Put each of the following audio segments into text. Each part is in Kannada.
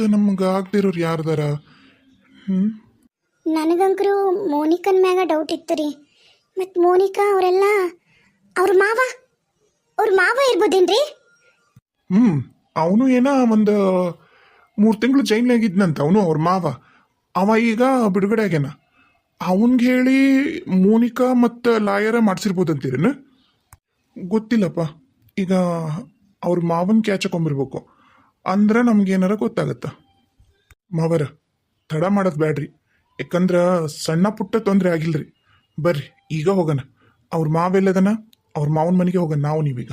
ಮತ್ತು ನಮ್ಗೆ ಆಗದಿರೋರು ಯಾರ್ದಾರ? ಹ್ಞೂ ನನಗಂಕರು ಮೋನಿಕನ್ ಮ್ಯಾಗ ಡೌಟ್ ಇತ್ತು ರೀ. ಮತ್ತು ಮೋನಿಕಾ ಅವರೆಲ್ಲ ಅವ್ರ ಮಾವ? ಅವ್ರ ಮಾವ ಇರ್ಬೋದೇನ್ರಿ? ಹ್ಞೂ ಅವನು ಏನ ಒಂದು ಮೂರು ತಿಂಗಳು ಜೈಲ್ನಾಗಿದ್ನಂತ ಅವನು ಅವ್ರ ಮಾವ. ಅವ ಈಗ ಬಿಡುಗಡೆ ಆಗ್ಯಾನ. ಅವನ್ಗೆ ಹೇಳಿ ಮೋನಿಕಾ ಮತ್ತು ಲಾಯರ ಮಾಡಿಸಿರ್ಬೋದಂತೀರೇನು? ಗೊತ್ತಿಲ್ಲಪ್ಪ. ಈಗ ಅವ್ರ ಕ್ಯಾಚ್ ಕ್ಯಾಚಕೊಂಬಿರ್ಬೇಕು ಅಂದ್ರೆ ನಮ್ಗೇನಾರ ಗೊತ್ತಾಗತ್ತ? ಮಾವರ, ತಡ ಮಾಡೋದು ಬ್ಯಾಡ್ರಿ. ಯಾಕಂದ್ರೆ ಸಣ್ಣ ಪುಟ್ಟ ತೊಂದರೆ ಆಗಿಲ್ರಿ. ಬರ್ರಿ, ಈಗ ಹೋಗೋಣ. ಅವ್ರ ಮಾವೆಲ್ಲದನ ಅವ್ರ ಮಾವನ ಮನೆಗೆ ಹೋಗೋಣ ನಾವು ನೀವೀಗ.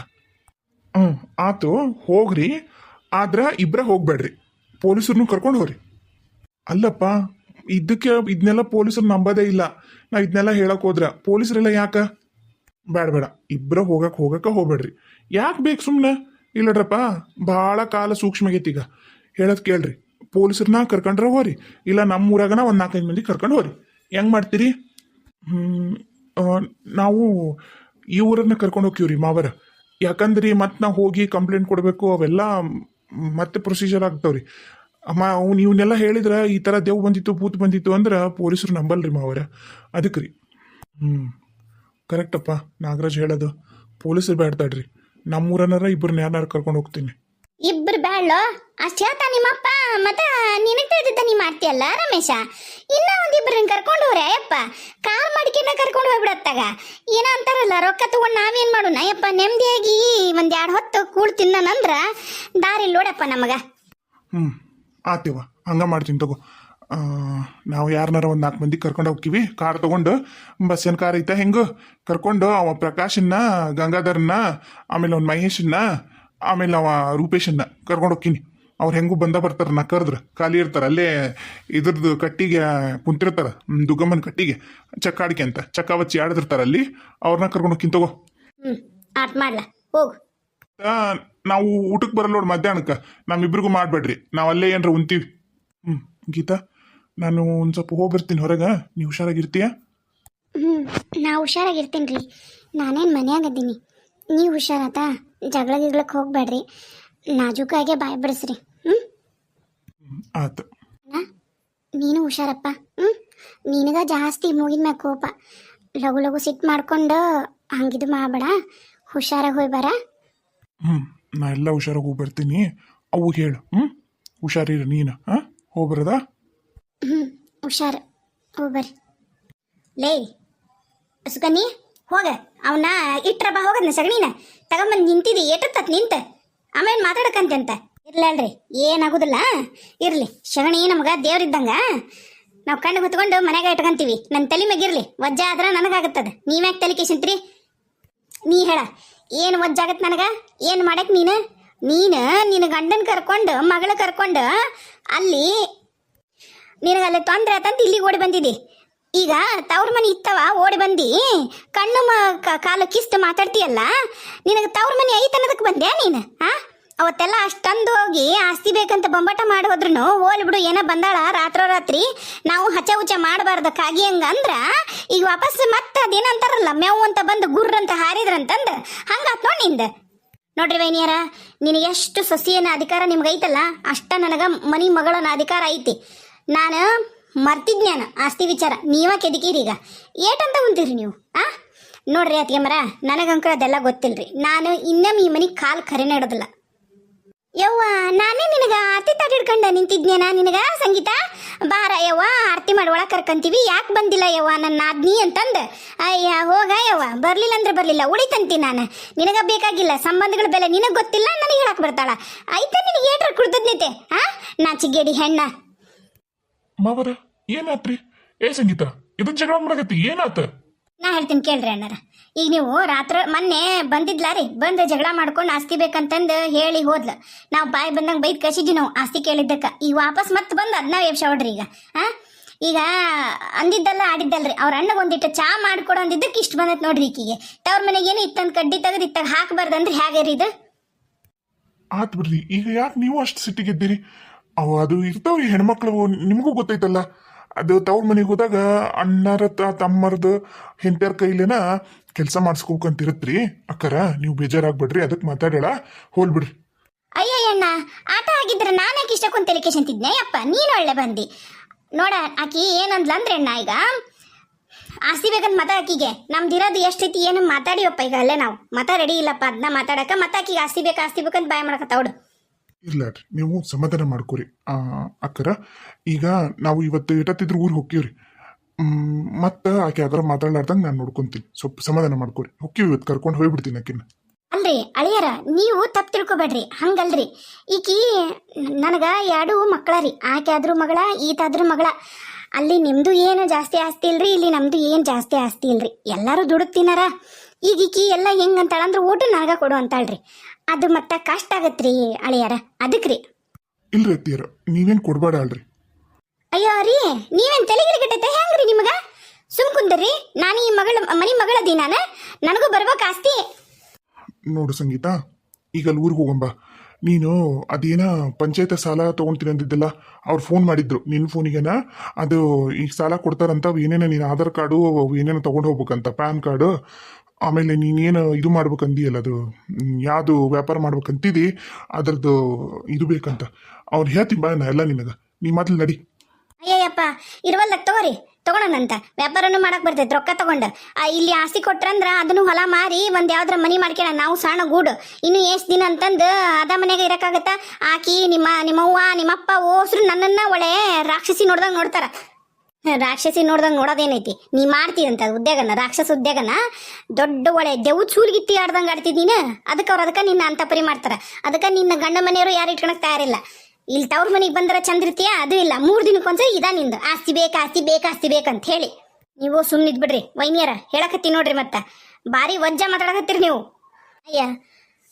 ಹ್ಞೂ ಆತು, ಹೋಗ್ರಿ. ಆದ್ರೆ ಇಬ್ಬರ ಹೋಗ್ಬೇಡ್ರಿ. ಪೊಲೀಸರನ್ನು ಕರ್ಕೊಂಡು ಹೋಗ್ರಿ. ಅಲ್ಲಪ್ಪ ಇದಕ್ಕೆ ಇದನ್ನೆಲ್ಲ ಪೊಲೀಸರು ನಂಬೋದೇ ಇಲ್ಲ. ನಾ ಇದನ್ನೆಲ್ಲ ಹೇಳಕ್ ಹೋದ್ರ ಪೊಲೀಸರೆಲ್ಲ ಯಾಕ? ಬೇಡ ಬೇಡ ಇಬ್ಬರ ಹೋಗಕ್ಕೆ ಹೋಗಕ್ಕ ಹೋಗ್ಬೇಡ್ರಿ. ಯಾಕೆ ಬೇಕು ಸುಮ್ಮನೆ ಇಲ್ಲಡ್ರಪ್ಪ, ಭಾಳ ಕಾಲ ಸೂಕ್ಷ್ಮ ಆಗೈತಿ ಈಗ ಹೇಳೋದು ಕೇಳ್ರಿ. ಪೊಲೀಸರನ್ನ ಕರ್ಕೊಂಡ್ರೆ ಹೋರಿ. ಇಲ್ಲ ನಮ್ಮ ಊರಾಗನ ಒಂದು ನಾಲ್ಕೈದು ಮಂದಿ ಕರ್ಕೊಂಡು ಹೋರಿ. ಹೆಂಗ್ ಮಾಡ್ತೀರಿ? ನಾವು ಈ ಊರನ್ನ ಕರ್ಕೊಂಡು ಹೋಗ್ತೀವ್ರಿ ಮಾವರ. ಯಾಕಂದ್ರಿ ಮತ್ತೆ ನಾವು ಹೋಗಿ ಕಂಪ್ಲೇಂಟ್ ಕೊಡಬೇಕು, ಅವೆಲ್ಲ ಮತ್ತೆ ಪ್ರೊಸೀಜರ್ ಆಗ್ತಾವ್ರಿ. ಅಮ್ಮ, ಅವ್ನು ಇವನ್ನೆಲ್ಲ ಹೇಳಿದ್ರೆ ಈ ಥರ ದೇವ್ ಬಂದಿತ್ತು, ಭೂತ್ ಬಂದಿತ್ತು ಅಂದ್ರೆ ಪೊಲೀಸರು ನಂಬಲ್ರಿ ಮಾವರ. ಅದಕ್ಕೆ ರೀ ಹ್ಞೂ ಕರೆಕ್ಟಪ್ಪ ನಾಗರಾಜ್ ಹೇಳೋದು. ಪೊಲೀಸರು ಬೇಡ್ತಾಡ್ರಿ ನಮ್ಮೂರನ್ನಾರ ಇಬ್ಬರನ್ನ ಯಾರು ಕರ್ಕೊಂಡು ಹೋಗ್ತೀನಿ. ಇಬ್ರು ಬೇಡ ಅಷ್ಟು ಹೇಳ್ತಾ ನಿಮ್ಮಪ್ಪ ಮತ್ತ ನಿನಗೆ ತಿಳಿದಿದ್ದ ನೀ ಮಾಡ್ತೀಯಲ್ಲ ರಮೇಶ? ಇನ್ನ ಒಂದಿಬ್ಬರನ್ನ ಕರ್ಕೊಂಡು ಹೋಗ್ರಿ ಅಯ್ಯಪ್ಪ. ಕಾಲ್ ಮಾಡಿಕೆನ ಕರ್ಕೊಂಡು ಹೋಗ್ಬಿಡತ್ತಾಗ. ಏನೋ ಅಂತಾರಲ್ಲ ರೊಕ್ಕ ತಗೊಂಡು ನಾವೇನ್ ಮಾಡೋಣ? ಅಯ್ಯಪ್ಪ ನೆಮ್ಮದಿಯಾಗಿ ಒಂದ್ ಎರಡು ಹೊತ್ತು ಕೂಳ್ ತಿನ್ನನಂದ್ರ ದಾರಿ ನೋಡಪ್ಪ ನಮಗ. ಹ್ಞೂ ಆತಿವ ಹಂಗ ಮಾಡ್ತೀನಿ ತಗೋ. ನಾವು ಯಾರನ್ನಾರ ಒಂದು ನಾಲ್ಕು ಮಂದಿ ಕರ್ಕೊಂಡು ಹೋಗ್ತೀವಿ. ಕಾರ್ ತಗೊಂಡು ಏನು ಕಾರ್ ಐತೆ ಹೆಂಗು? ಕರ್ಕೊಂಡು ಅವ ಪ್ರಕಾಶನ್ನ ಗಂಗಾಧರನ್ನ ಆಮೇಲೆ ಅವ್ನ ಮಹೇಶನ್ನ ಆಮೇಲೆ ಅವ ರೂಪೇಶನ್ನ ಕರ್ಕೊಂಡು ಹೋಗ್ತೀನಿ. ಅವ್ರು ಹೆಂಗೂ ಬಂದ ಬರ್ತಾರೆ ನಾ ಕರೆದ್ರೆ. ಖಾಲಿ ಇರ್ತಾರೆ. ಅಲ್ಲೇ ಇದ್ರದ್ದು ಕಟ್ಟಿಗೆ ಕುಂತಿರ್ತಾರೆ. ದುಗ್ಗಮ್ಮನ ಕಟ್ಟಿಗೆ. ಚಕ್ಕಾಡಿಕೆ ಅಂತ. ಚಕ್ಕ ಬಚ್ಚಿ ಆಡ್ದಿರ್ತಾರೆ ಅಲ್ಲಿ. ಅವ್ರನ್ನ ಕರ್ಕೊಂಡು ಹೋಗ್ತೀನಿ ತಗೋ. ಹೋಗು. ನಾವು ಊಟಕ್ಕೆ ಬರಲ್ಲ ನೋಡಿ ಮಧ್ಯಾಹ್ನಕ್ಕೆ. ನಮ್ಮಿಬ್ರಿಗೂ ಮಾಡಬೇಡ್ರಿ. ನಾವು ಅಲ್ಲೇ ಏನ್ರ ಉಂತೀವಿ ಹ್ಞೂ ಗೀತಾ? ನಾನು ಒಂದು ಸ್ವಲ್ಪ ಹೋಗಿ ಬರ್ತೀನಿ ಹೊರಗೆ. ನೀವು ಹುಷಾರಾಗಿರ್ತೀಯ? ಹ್ಮ್ ನಾ ಹುಷಾರಾಗಿರ್ತೀನಿ ರೀ ನಾನೇನು ಮನ್ಯಾಗದ್ದೀನಿ. ನೀವು ಹುಷಾರಾತ? ಜಗಳ ಗಿಗ್ಳಕ್ಕೆ ಹೋಗ್ಬೇಡ್ರಿ. ನಾಜೂಕಾಗೆ ಬಾಯ್ ಬಿಡಿಸ್ರಿ. ಹ್ಮ್, ಆತು. ನೀನು ಹುಷಾರಪ್ಪ. ಹ್ಞೂ ನಿನಗ ಜಾಸ್ತಿ ಮೂಗಿನ ಮ್ಯಾಗ ಕೋಪ. ಲಘು ಲಘು ಸಿಟ್ಟು ಮಾಡ್ಕೊಂಡು ಹಂಗಿದು ಮಾಡಬೇಡ. ಹುಷಾರಾಗಿ ಹೋಗಿ ಬರ. ಹ್ಞೂ ನಾ ಎಲ್ಲ ಹುಷಾರಾಗಿ ಹೋಗಿ ಬರ್ತೀನಿ ಅವು ಹೇಳು. ಹ್ಞೂ ಹುಷಾರಿರ ನೀನು. ಹಾಂ? ಹೋಗ್ಬರದ? ಹ್ಞೂ ಹುಷಾರು. ಹೋಗಿ ಬರ್ರಿ. ಲೇ ಸುಕನ್ನಿ ಹೋಗ. ಅವನ್ನ ಇಟ್ರ ಬಾ, ಹೋಗದ್ನ ಸಗಣಿನ ತಗೊಂಬಂದು ನಿಂತಿದಿ, ಏಟತ್ತತ್ ನಿಂತ. ಆಮೇಲೆ ಮಾತಾಡಕಂತೆ ಅಂತ ಇರ್ಲಲ್ರಿ ಏನಾಗುದಿಲ್ಲ ಇರ್ಲಿ. ಸಗಣಿ ನಮಗ ದೇವ್ರಿದ್ದಂಗ. ನಾವು ಕಣ್ಣು ಕುತ್ಕೊಂಡು ಮನೆಗೆ ಇಟ್ಕೊಂತೀವಿ. ನನ್ನ ತಲೆ ಮ್ಯಾಗಿರ್ಲಿ, ವಜ್ಜ ಆದ್ರ ನನಗಾಗತ್ತದ. ನೀವ್ಯಾಕೆ ತಲೆ ಕೇಸಂತ್ರಿ? ನೀ ಹೇಳ, ಏನು ವಜ್ಜಾಗತ್ ನನಗ? ಏನು ಮಾಡಕ್ ನೀನು? ನೀನು ನಿನ್ನ ಗಂಡನ ಕರ್ಕೊಂಡು, ಮಗಳ ಕರ್ಕೊಂಡು, ಅಲ್ಲಿ ನಿನಗಲ್ಲಿ ತೊಂದ್ರೆ ಆತಂತ ಇಲ್ಲಿಗೆ ಓಡಿ ಬಂದಿದ್ದಿ. ಈಗ ತವ್ರ ಮನೆ ಇತ್ತವ, ಓಡಿ ಬಂದಿ. ಕಣ್ಣು ಮ ಕಾಲು ಕಿಸ್ತು ಮಾತಾಡ್ತೀಯಲ್ಲ, ನಿನಗೆ ತವ್ರ ಮನೆ ಐತನ್ನೋದಕ್ಕೆ ಬಂದೆ ನೀನು, ಆ? ಅವತ್ತೆಲ್ಲ ಅಷ್ಟೊಂದು ಹೋಗಿ ಆಸ್ತಿ ಬೇಕಂತ ಬೊಂಬಾಟ ಮಾಡಿ ಹೋದ್ರು ಹೋಲ್ ಬಿಡು, ಏನೋ ಬಂದಾಳ ರಾತ್ರೋ ರಾತ್ರಿ, ನಾವು ಹಚ ಹುಚ ಮಾಡಬಾರ್ದ ಕಾಗಿ ಹಂಗ ಅಂದ್ರ, ಈಗ ವಾಪಸ್ ಮತ್ತೆ ಅದೇನಂತಾರಲ್ಲ ಮೇವು ಅಂತ ಬಂದು ಗುರ್ರ ಅಂತ ಹಾರಿದ್ರಂತಂದ ಹಂಗಾತ್ ನೋಡಿ ನಿಂದ. ನೋಡ್ರಿ ವೈನಿಯರ, ನಿನಗೆ ಎಷ್ಟು ಸೊಸಿಯನ ಅಧಿಕಾರ ನಿಮ್ಗೆ ಐತಲ್ಲ ಅಷ್ಟ ನನಗ ಮನಿ ಮಗಳನ ಅಧಿಕಾರ ಐತಿ. ನಾನು ಮರ್ತಿದ್ನ್ಯಾನ ಆಸ್ತಿ ವಿಚಾರ. ನೀವ ಕೆದಕೀರಿ ಈಗ. ಏಟಂತ ಉಂತೀರಿ ನೀವು? ಆ? ನೋಡ್ರಿ ಅತ್ತಿಗೆ ಮರ ನನಗಂಕರ ಅದೆಲ್ಲ ಗೊತ್ತಿಲ್ರಿ. ನಾನು ಇನ್ನೊಮ್ಮೆ ಈ ಮನಿ ಕಾಲು ಖರೇನ ಇಡೋದಿಲ್ಲ. ಯವ್ವ, ನಾನೇ ನಿನಗ ಆರ್ತಿ ತಾಟ ಹಿಡ್ಕೊಂಡ ನಿಂತಿದ್ನೇನ ನಿನಗ, ಸಂಗೀತ? ಬಾರ ಯವ್ವ, ಆರತಿ ಮಾಡಿ ಒಳಗೆ ಕರ್ಕಂತೀವಿ. ಯಾಕೆ ಬಂದಿಲ್ಲ ಯವ್ವ ನನ್ನ ಆದ್ನಿ ಅಂತಂದು? ಅಯ್ಯ, ಹೋಗ ಯವ್ವ. ಬರ್ಲಿಲ್ಲ ಅಂದ್ರೆ ಬರ್ಲಿಲ್ಲ. ಉಳಿತಂತಿ ನಾನು. ನಿನಗ ಬೇಕಾಗಿಲ್ಲ. ಸಂಬಂಧಗಳ ಬೆಲೆ ನಿನಗೆ ಗೊತ್ತಿಲ್ಲ, ನನಗೆ ಹೇಳಕ್ ಬರ್ತಾಳ. ಆಯ್ತಾ ನಿನಗೆ ಏಟ್ರ ಕೃತಜ್ಞತೆ ಹಾ ನಾಚಿಗೇಡಿ ಹೆಣ್ಣ. ಮಾವರ ಏನಾತ್ರಿ? ಏ ಸಂಗೀತ ಇದು ಜಗಳ ಮಾಡಕತ್ತಿ ಏನಾತ? ನಾ ಹೇಳ್ತೀನಿ ಕೇಳ್ರಿ ಅಣ್ಣರ. ಈಗ ನೀವು ರಾತ್ರಿ ಮೊನ್ನೆ ಬಂದಿದ್ಲಾ ರೀ? ಬಂದು ಜಗಳ ಮಾಡ್ಕೊಂಡು ಆಸ್ತಿ ಬೇಕಂತಂದು ಹೇಳಿ ಹೋದ್ಲ. ನಾವು ಬಾಯಿ ಬಂದಂಗೆ ಬೈದ್ ಕಸಿದ್ವಿ ನಾವು ಆಸ್ತಿ ಕೇಳಿದ್ದಕ್ಕ. ಈಗ ವಾಪಸ್ ಮತ್ತೆ ಬಂದು ಅದನ್ನ ವೇಬ್ಸವಡ್ರಿ ಈಗ. ಹಾ ಈಗ ಅಂದಿದ್ದಲ್ಲ ಆಡಿದ್ದಲ್ರಿ. ಅವ್ರ ಅಣ್ಣ ಒಂದಿಟ್ಟು ಚಾ ಮಾಡ್ಕೊಡು ಅಂದಿದ್ದಕ್ಕೆ ಇಷ್ಟು ಬಂದತ್ ನೋಡ್ರಿ ಈಕಿಗೆ. ತವ್ರ ಮನೆಗೆ ಏನು ಇತ್ತಂದ್ ಕಡ್ಡಿ ತೆಗೆದು ಇತ್ತಾಗ ಹಾಕಬಾರ್ದಂದ್ರೆ ಹೇಗೆ ರೀ ಇದು? ಆತ್ ಬಿಡ್ರಿ. ಈಗ ಯಾಕೆ ನೀವು ಅಷ್ಟು ಸಿಟ್ಟಿಗೆದ್ದೀರಿ ಅವು ಅದು ಇರ್ತಾವ್ರಿ ಹೆಣ್ಮಕ್ಳು ನಿಮಗೂ ಗೊತ್ತೈತಲ್ಲ? ಅದು ತವ್ರ ಮನೆಗೆ ಹೋದಾಗ ಅಣ್ಣರ ತಮ್ಮರ್ದು ಹೆಂಡತಿಯರ ಕೈಲೇನ ಕೆಲಸ ಮಾಡಿಸ್ಕೋಕಂತಿರತ್ರಿ ಅಕ್ಕರ, ನೀವು ಬೇಜಾರಾಗ್ಬೇಡ್ರಿ ಅದಕ್ಕೆ ಮಾತಾಡೋಣ ಹೋಲ್ ಬಿಡ್ರಿ. ಅಯ್ಯಯ್ಯಣ್ಣ, ಆಟ ಆಗಿದ್ರೆ ನಾನು ಯಾಕೆ ಇಷ್ಟ ಕುಂತಲಿಕ್ಕೆ ಅಂತಿದ್ನೆ ಅಪ್ಪ ನೀನು ಒಳ್ಳೆ ಬಂದಿ. ನೋಡ, ಆಕಿ ಏನಂದ್ಲ ಅಂದ್ರೆ ಅಣ್ಣ, ಈಗ ಆಸ್ತಿ ಬೇಕಂತ ಮತ ಆಕಿಗೆ. ನಮ್ದಿರೋದು ಎಷ್ಟೈತಿ ಏನು ಮಾತಾಡಿವಪ್ಪ ಈಗ ಅಲ್ಲೇ ನಾವು. ಮತ ರೆಡಿ ಇಲ್ಲಪ್ಪ ಅದನ್ನ ಮಾತಾಡಕ ಮತ ಆಕಿಗೆ ಆಸ್ತಿ ಬೇಕು, ಆಸ್ತಿ ಬೇಕಂತ ಬಾಯ್ ಮಾಡಕತ್ತಾವಡು ಇರ್ಲಾಡ್ರಿ ನೀವು ಸಮಾಧಾನ ಮಾಡ್ಕೊರಿ. ಅಕ್ಕರ. ಈಗ ನಾವು ಇವತ್ತು ಇಟ್ಟತ್ತಿದ್ರು ಊರಿಗೆ ಹೋಗ್ತೀವ್ರಿ. ಮತ್ತೆ ಆಕೆ ಅದರ ಮಾತಾಡ್ಲಾರ್ದಂಗೆ ನಾನು ನೋಡ್ಕೊಂತೀನಿ. ಸ್ವಲ್ಪ ಸಮಾಧಾನ ಮಾಡ್ಕೊರಿ. ಹೋಗ್ತೀವಿ ಇವತ್ತು ಕರ್ಕೊಂಡು ಹೋಗ್ಬಿಡ್ತೀನಿ ಆಕಿನ. ಅಲ್ರಿ, ಅಳಿಯರ, ನೀವು ತಪ್ಪು ತಿಳ್ಕೊಬೇಡ್ರಿ. ಹಂಗಲ್ರಿ. ಈಕಿ ನನಗ ಎರಡು ಮಕ್ಕಳ ರೀ. ಆಕೆ ಆದ್ರೂ ಮಗಳ ಈತಾದ್ರೂ ಮಗಳ. ಅಲ್ಲಿ ನಿಮ್ದು ಏನು ಜಾಸ್ತಿ ಆಸ್ತಿ ಇಲ್ರಿ, ಇಲ್ಲಿ ನಮ್ದು ಏನು ಜಾಸ್ತಿ ಆಸ್ತಿ ಇಲ್ರಿ. ಎಲ್ಲರೂ ದುಡುಕ್ ತಿನ್ನಾರ ಈಗ ಈಕಿ ಎಲ್ಲ ಹೆಂಗ್ ಅಂತಾಳ ಅಂದ್ರೆ ಊಟ ನನಗ ಕೊಡು ಅಂತಾಳ್ರಿ. ಅದು ಮತ್ತ ಕಷ್ಟ ಆಗತ್ರಿ ಅಳಿಯಾರ. ಅದಕ್ಕೆ ರೀ ಇಲ್ರಿ ಅತ್ತಿಯರ ನೀವೇನು ಕೊಡಬೇಡ ಅಲ್ರಿ. ಅಯ್ಯೋ ರೀ ನೀವೇನ್ ತಲೆಗಿರಿ ಕಟ್ಟೈತೆ? ಹೆಂಗ್ರಿ ನಿಮಗ? ಸುಮ್ ಕುಂದ್ರಿ. ನಾನು ಈ ಮಗಳ ಮನಿ ಮಗಳದಿ ನಾನು. ನನಗೂ ಬರ್ಬೇಕು ಆಸ್ತಿ. ನೋಡು ಸಂಗೀತ ಈಗ ಅಲ್ಲಿ ಊರಿಗೆ ಹೋಗಂಬ. ನೀನು ಅದೇನ ಪಂಚಾಯತ್ ಸಾಲ ತೊಗೊಂತೀನಿ ಅಂದಿದ್ದಲ್ಲ ಅವ್ರು ಫೋನ್ ಮಾಡಿದ್ರು. ನಿನ್ನ ಫೋನಿಗೆನ ಅದು ಈಗ ಸಾಲ ಕೊಡ್ತಾರಂತ ಅವು ಏನೇನ ನೀನು ಆಧಾರ್ ಕಾರ್ಡು ಅವು ಏನೇನೋ ತೊಗೊಂಡು ಹೋಗ್ಬೇಕಂತ ಪ್ಯಾನ್ ಕಾರ್ಡು. ಆಮೇಲೆ ನೀನೇನು ಇದು ಮಾಡ್ಬೇಕಂದಿಯಲ್ಲ ಅದು ಯಾವುದು ವ್ಯಾಪಾರ ಮಾಡ್ಬೇಕಂತಿದಿ ಅದ್ರದ್ದು ಇದು ಬೇಕಂತ. ಅವ್ರು ಹೇಳ್ತೀನಿ ಬಾ ಎಲ್ಲ ನಿನಗೆ. ನೀ ಮೊದ್ಲು ನಡಿ. ಅಯ್ಯಯ್ಯಪ್ಪ ಇರುವಲ್ಲ ತಗೋರಿ. ತಗೊಳನಂತ ವ್ಯಾಪಾರನು ಮಾಡಕ್ ಬರ್ತೈತೆ, ರೊಕ್ಕ ತಗೊಂಡ. ಇಲ್ಲಿ ಆಸ್ತಿ ಕೊಟ್ರಂದ್ರ ಅದನ್ನು ಹೊಲ ಮಾರಿ ಒಂದ್ ಯಾವ್ದ್ರ ಮನಿ ಮಾಡ್ಕೊಳ ನಾವು ಸಣ್ಣ ಗೂಡು. ಇನ್ನು ಎಷ್ಟ್ ದಿನ ಅಂತಂದು ಅದ ಮನೆಗೆ ಇರಕ್ಕಾಗತ್ತ? ಆಕಿ, ನಿಮ್ಮ ನಿಮ್ಮವ್ವ ನಿಮ್ಮಪ್ಪ ಓಸ್ರು ನನ್ನನ್ನ ಒಳ್ಳೆ ರಾಕ್ಷಸಿ ನೋಡ್ದಂಗ್ ನೋಡ್ತಾರ. ರಾಕ್ಷಸಿ ನೋಡ್ದಂಗ್ ನೋಡೋದೇನೈತಿ ನೀ ಮಾಡ್ತೀರಂತ ಉದ್ಯೋಗನ, ರಾಕ್ಷಸ ಉದ್ಯೋಗನ? ದೊಡ್ಡ ಒಳೆ ದೆವ್ ಚೂಲ್ಗಿತ್ತಿ ಆಡ್ದಂಗ್ ಆಡ್ತಿದ್ದೀನ? ಅದಕ್ಕೆ ಅವ್ರು ಅದಕ್ಕೆ ನಿನ್ನ ಅಂತ ಪರಿ ಮಾಡ್ತಾರ. ಅದಕ್ಕೆ ನಿನ್ನ ಗಂಡ ಮನೆಯವರು ಯಾರು ಇಟ್ಕೊಳಕ್ ತಯಾರಿಲ್ಲ. ಇಲ್ಲಿ ತವ್ರ ಮನೆಗೆ ಬಂದ್ರ ಚಂದ್ರತಿಯ ಅದು ಇಲ್ಲ. ಮೂರ್ ದಿನಕ್ಕೊಂದ್ಸರಿ ಇದ ನಿಂದು. ಆಸ್ತಿ ಬೇಕು ಆಸ್ತಿ ಬೇಕು, ಆಸ್ತಿ ಬೇಕಂತ ಹೇಳಿ. ನೀವು ಸುಮ್ಮನಿದ್ ಬಿಡ್ರಿ ವೈನಿಯರ, ಹೇಳಕತ್ತಿ ನೋಡ್ರಿ ಮತ್ತೆ. ಬಾರಿ ವಜ್ಜ ಮಾತಾಡಕತ್ತೀರಿ ನೀವು. ಅಯ್ಯ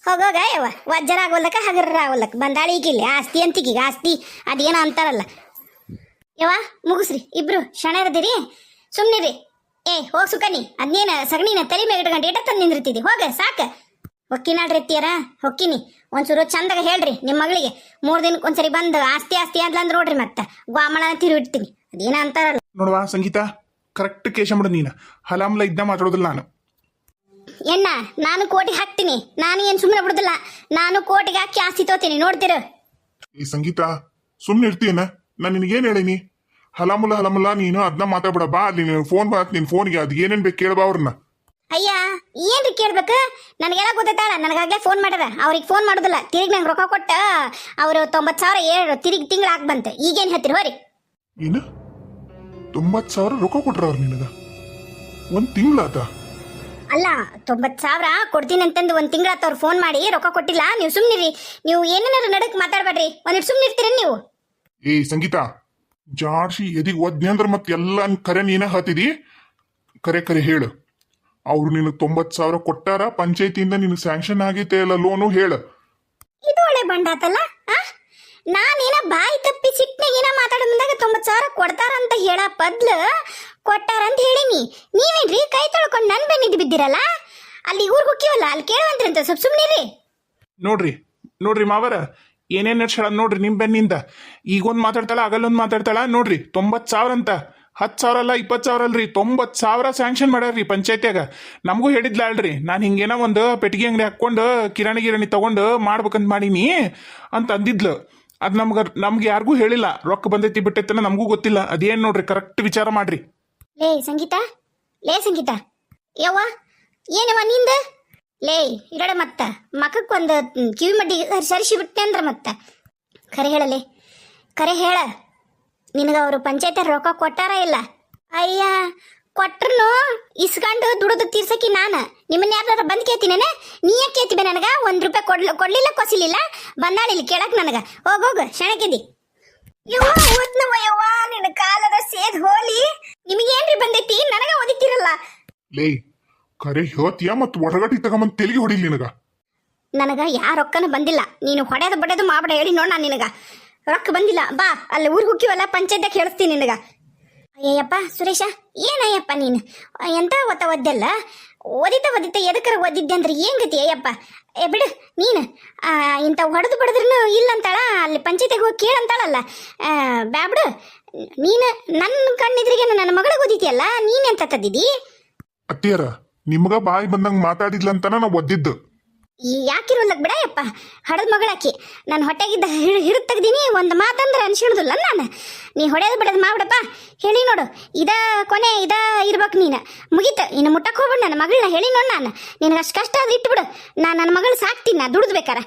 ಹೋಗೋಗ ಯವ್ವ ವಜ್ಜರ ಆಗೋಲ್ಲಕ ಹಗರ ಆಗೋಲ್ಲಕ್ಕ ಬಂದಾಳಿ ಈಗಿಲ್ಲ ಆಸ್ತಿ ಅಂತಿಗೀಗ. ಆಸ್ತಿ ಅದೇನೋ ಅಂತಾರಲ್ಲ. ಯವ್ವ ಮುಗಿಸ್ರಿ. ಇಬ್ರು ಶಣರದಿರಿ ಸುಮ್ನಿರಿ ಏ ಹೋಗ್ ಸುಕನಿ ಅದ್ನೇನ ಸಗಣಿನ ತಲೆ ಮೇಲೆ ಇಟ್ಕೊಂಡು ಇಟ್ಟ ತಂದು ನಿಂದಿರ್ತಿದ್ದಿ ಹೋಗ ಸಾಕ. ಹೊಕ್ಕಿನಾಡ್ರಿ ಎತ್ತಿಯರ ಹೊಕ್ಕಿನಿ. ಒಂಚೂರು ಚಂದಾಗ ಹೇಳ್ರಿ ನಿಮ್ಮ ಮಗಳಿಗೆ. ಮೂರು ದಿನಕ್ಕೆ ಒಂದ್ಸರಿ ಬಂದು ಆಸ್ತಿ ಆಸ್ತಿ ಅಂದ್ರೆ ನೋಡ್ರಿ ಮತ್ತೆ. ಗ್ವಾಮಳ ತಿರುಗಿಡ್ತೀನಿ ಅದೇನ ಅಂತಾರಲ್ಲ. ನೋಡುವ ಸಂಗೀತ ಕರೆಕ್ಟ್ ಕೇಶ ಮಾಡು ನೀನು. ಹಲಾಮಲ ಇದ್ದ ಮಾತಾಡೋದಿಲ್ಲ ನಾನು. ಎಣ್ಣ ನಾನು ಕೋಟಿ ಹಾಕ್ತೀನಿ. ನಾನು ಏನು ಸುಮ್ಮನೆ ಬಿಡುದಿಲ್ಲ. ನಾನು ಕೋಟಿಗೆ ಹಾಕಿ ಆಸ್ತಿ ತೋತೀನಿ. ನೋಡ್ತೀರ. ಈ ಸಂಗೀತ ಸುಮ್ಮನೆ ಇರ್ತೀಯನ? ನಾನು ನಿನಗೇನು ಹೇಳೀನಿ? ಹಲಮುಲ ಹಲಮುಲ ನೀನು ಅದನ್ನ ಮಾತಾಡ್ಬೇಡ ಬಾ ಅಲ್ಲಿ ನೀನು ಫೋನ್ ಬಾ ನಿನ್ ಫೋನ್ಗೆ ಅದು ಏನೇನು ಬೇಕು ಕೇಳ್ಬಾ ಅವ್ರನ್ನ. ಅಯ್ಯ ಏನ್ರಿ ಕೇಳ್ಬೇಕು? ನನಗೆಲ್ಲ ಗೊತ್ತಾಳ ನನಗಾಗ್ಲೇ ಫೋನ್ ಮಾಡದ ಅವ್ರಿಗೆ ಫೋನ್ ಮಾಡೋದಿಲ್ಲ. ತಿರುಗಿ ನಂಗೆ ರೊಕ್ಕ ಕೊಟ್ಟ ಅವರು ತೊಂಬತ್ತು ಸಾವಿರ ಏಳು ತಿರುಗಿ ತಿಂಗಳು ಹಾಕ್ ಬಂತು ಈಗೇನು ಹೇಳ್ತೀರಿ? ಹೋರಿ. ಏನು? ತೊಂಬತ್ತು ಸಾವಿರ ರೊಕ್ಕ ಕೊಟ್ರ ಅವ್ರು ನಿನಗ? ಒಂದು ತಿಂಗಳಾತ ಅಲ್ಲ ತೊಂಬತ್ತು ಸಾವಿರ ಕೊಡ್ತೀನಿ ಅಂತಂದು ಒಂದು ತಿಂಗಳಾತ ಅವ್ರು ಫೋನ್ ಮಾಡಿ ರೊಕ್ಕ ಕೊಟ್ಟಿಲ್ಲ. ನೀವು ಸುಮ್ಮನಿರಿ ನೀವು ಏನೇನಾರು ನಡಕ್ ಮಾತಾಡ್ಬೇಡ್ರಿ. ಒಂದಿಟ್ಟು ಸುಮ್ಮನೆ ಇರ್ತೀರ ನೀವು? ಏ ಸಂಗೀತ ಜಾಡ್ಸಿ ಎದಿಗೆ ಒದ್ನೆ ಅಂದ್ರೆ ಮತ್ತೆ ಎಲ್ಲ ಕರೆ ನೀನ ಹತ್ತಿದಿ ಕರೆ ಕರೆ ಹೇಳು. ಅವ್ರು ನಿನಗೆ ತೊಂಬತ್ತು ಸಾವಿರ ಕೊಟ್ಟಾರ ಪಂಚಾಯತಿಯಿಂದ ನಿನಗೆ ಸ್ಯಾಂಕ್ಷನ್ ಆಗೈತೆ ಇಲ್ಲ ಲೋನು ಹೇಳು. ಇದು ಒಳ್ಳೆ ಬಂಡಾತಲ್ಲ ನಾನೇನ ಬಾಯಿ ತಪ್ಪಿ ಸಿಟ್ನಾಗ ಏನ ಮಾತಾಡ ಮುಂದಾಗ ತೊಂಬತ್ತು ಸಾವಿರ ಕೊಡ್ತಾರ ಅಂತ ಹೇಳ ಬದ್ಲು ಕೊಟ್ಟಾರಂತ ಹೇಳಿನಿ. ನೀವೇನ್ರಿ ಕೈ ತೊಳ್ಕೊಂಡು ನನ್ ಬೆನ್ನಿದ್ದು ಬಿದ್ದಿರಲ್ಲ? ಅಲ್ಲಿ ಊರ್ಗ್ ಹೋಗ್ತೀವಲ್ಲ ಅಲ್ಲಿ ಕೇಳುವಂತ್ರಂತ ಸ್ವಲ್ಪ ಸುಮ್ಮನಿರಿ ನೋಡ್ರಿ ನೋಡ್ರಿ ಮಾವರ ಏನೇನು ನಡ್ಸ್ಯಾಳ ನೋಡ್ರಿ ನಿಮ್ಮ ಬೆನ್ನಿಂದ. ಈಗೊಂದು ಮಾತಾಡ್ತಾಳ, ಆಗಲ್ಲೊಂದು ಮಾತಾಡ್ತಾಳ, ನೋಡ್ರಿ ತೊಂಬತ್ತು ಸಾವಿರ ಅಂತ. ಹತ್ತು ಸಾವಿರ ಅಲ್ಲ, ಇಪ್ಪತ್ತು ಸಾವಿರ ಅಲ್ರಿ. ತೊಂಬತ್ತು ಸಾವಿರ ಸ್ಯಾಂಕ್ಷನ್ ಮಾಡ್ಯಾರ್ರಿ ಪಂಚಾಯತ್ಯಾಗ. ನಮಗೂ ಹೇಳಿದ್ಲ ಅಲ್ರಿ, ನಾನು ಹಿಂಗೇನೋ ಒಂದು ಪೆಟ್ಟಿಗೆ ಅಂಗಡಿ ಹಾಕ್ಕೊಂಡು ಕಿರಾಣಿ ಗಿರಾಣಿ ತಗೊಂಡು ಮಾಡ್ಬೇಕಂತ ಮಾಡೀನಿ ಅಂತ ಅಂದಿದ್ಲು. ಅದು ನಮ್ಗೆ ನಮ್ಗೆ ಯಾರಿಗೂ ಹೇಳಿಲ್ಲ. ರೊಕ್ಕ ಬಂದೈತಿ ಬಿಟ್ಟೈತನ ನಮಗೂ ಗೊತ್ತಿಲ್ಲ. ಅದೇನು ನೋಡ್ರಿ ಕರೆಕ್ಟ್ ವಿಚಾರ ಮಾಡ್ರಿ. ಲೇ ಸಂಗೀತ ಲೇ ಸಂಗೀತ. ಯವ್ವ ಏನವ ನಿಂದ? ಲೇ, ಇರಡ ಮತ್ತ. ಮಕಕ್ಕೊಂದು ಕಿವಿ ಮಡ್ಡಿ ಸರಿಸಿ ಬಿಟ್ಟೆ ಅಂದ್ರೆ ಮತ್ತ. ಖರೆ ಹೇಳಲೇ ಖರೆ ಹೇಳ. ನಿನಗೆ ಅವರು ಪಂಚಾಯತ್ ರೊಕ್ಕ ಕೊಟ್ಟಾರ ಇಲ್ಲ? ಅಯ್ಯ ಕೊಟ್ರು ಇಸ್ಕೊಂಡು ದುಡಿದು ತೀರ್ಸಕಿ ನಾನು. ನಿಮ್ಮನ್ನ ಯಾರು ಬಂದ್ ಕೇಳ್ತೀನೇನೆ? ನೀ ಯಾಕೆ ಕೇಳ್ತಿವೆ ನನಗ? ಒಂದ್ ರೂಪಾಯಿ ಕೊಡ್ಲ, ಕೊಡ್ಲಿಲ್ಲ, ಕೊಸಿಲಿಲ್ಲ? ಬಂದಾಳ ಇಲ್ಲಿ ಕೇಳಕ್ ನನಗ. ಹೋಗ್ ಶಣಕಿದಿ ಯವ್ವ ಓದ್ನವ ಯವ್ವ, ನಿನ್ನ ಕಾಲದ ಸೇದ್ ಹೋಲಿ. ನಿಮಗೇನ್ರಿ ಬಂದೈತಿ? ನನಗೆ ಓದಿತಿರಲ್ಲ ಕರೆ ಹೇಳ್ತೀಯ ಮತ್ತು ಒಡಗಟ್ಟಿ ತಗೊಂಬಂದು ತೆಲಿಗೆ ಹೊಡಿಲಿ ನಿನಗ? ನನಗ ಯಾ ರೊಕ್ಕನೂ ಬಂದಿಲ್ಲ. ನೀನು ಹೊಡೆದು ಬಡೆದು ಮಾಬಡ ಹೇಳಿ ನೋಡ ನಾನು ನಿನಗ. ರೊಕ್ಕ ಬಂದಿಲ್ಲ ಬಾ ಅಲ್ಲಿ ಊರಿಗೆ ಹೋಗಿವಲ್ಲ ಪಂಚಾಯತ್ದಾಗ ಕೇಳಿಸ್ತೀನಿ ನಿನಗ. ಅಯ್ಯಪ್ಪ ಸುರೇಶ ಏನಯ್ಯಪ್ಪ ನೀನು? ಎಂತ ಒತ್ತ ಒದ್ದೆಲ್ಲ? ಓದಿತ ಓದಿತ ಎದಕ್ಕರ ಓದಿದ್ದೆ ಅಂದ್ರೆ ಏನ್ ಗತಿ ಅಯ್ಯಪ್ಪ? ಏ ಬಿಡು ನೀನು. ಇಂಥ ಹೊಡೆದು ಬಡದ್ರೂ ಇಲ್ಲ ಅಂತಾಳ ಅಲ್ಲಿ ಪಂಚಾಯತಿಗೆ ಹೋಗಿ ಕೇಳಂತಾಳಲ್ಲ ಬ್ಯಾಬಿಡು ಬ್ಯಾ ಬಿಡು. ನೀನು ನನ್ನ ಕಣ್ಣಿದ್ರಿಗೆ ನನ್ನ ಮಗಳಿಗೆ ಓದಿತಿಯಲ್ಲ ನೀನೆಂತ ತದ್ದಿದ್ದೀ ಅತ್ತಿಯರ ನಿಮ್ಗ ಬಾಯಿ ಬಂದಂಗೆ ಮಾತಾಡಿದ್ಲಂತನ ನಾವು ಒದ್ದಿದ್ದು. ಯಾಕಿರೋಲ್ಲಕ್ ಬಿಡಯಪ್ಪ ಹಡದ ಮಗಳಾಕಿ ನಾನು ಹೊಟ್ಟೆಗಿದ್ದ ಹಿಡಿದು ತೆಗ್ದೀನಿ, ಒಂದು ಮಾತಂದ್ರೆ ಅನ್ಸಿಡುದಿಲ್ಲ ನಾನು. ನೀ ಹೊಡೆದು ಬಿಡೋದು ಮಾಡ್ಬಿಡಪ್ಪ. ಹೇಳಿ ನೋಡು, ಇದ ಕೊನೆ ಇದ ಇರ್ಬೇಕು ನೀನು. ಮುಗಿತ, ಇನ್ನು ಮುಟ್ಟಕ್ಕೆ ಹೋಗ್ಬಿಡು ನನ್ನ ಮಗಳನ್ನ. ಹೇಳಿ ನೋಡು ನಾನು. ನಿನಗೆ ಅಷ್ಟು ಕಷ್ಟ ಅದು ಇಟ್ಬಿಡು. ನಾ ನನ್ನ ಮಗಳು ಸಾಕ್ತೀನಿ ನಾ ದುಡ್ದು ಬೇಕಾರ.